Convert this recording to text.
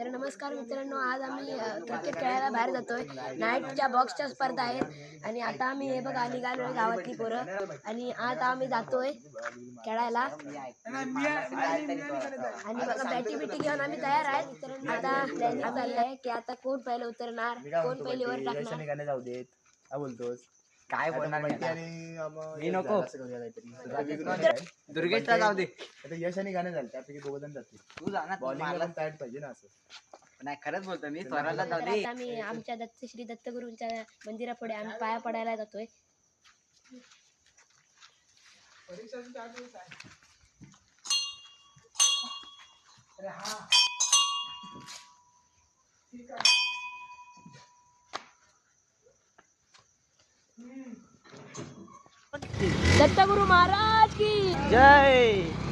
तर नमस्कार मित्रांनो आज आम्ही क्रिकेट खेळायला बाहेर जातोय. नाईटच्या बॉक्सच्या स्पर्धा आहेत. आणि आता आम्ही हे बघा निघालोय गावातली पोरं. आणि आता आम्ही जातोय खेळायला. आणि बघा बॅटी बिटी घेऊन आम्ही तयार आहेत आता प्लॅनिंग चाललंय की आता कोण पहिले उतरणार कोण पहिले वर टाकणार? जाऊ देत. काय बोलतोस? काय आता बोलणार नाही आम्हा- मी नको. आता. दुर्गेशला जाऊ दे. आता यश आणि गाणे झाले त्यापैकी दोघ जण जातील. तू जा ना तू बॉलिंग मारला. पण टाईट पाहिजे ना असं. नाही खरंच बोलतो मी स्वराला जाऊ तर दे. आता आम्ही आमच्या दत्त श्री दत्तगुरूंच्या मंदिरापुढे आम्ही पाया पडायला जातोय. दत्तगुरु महाराज की जय।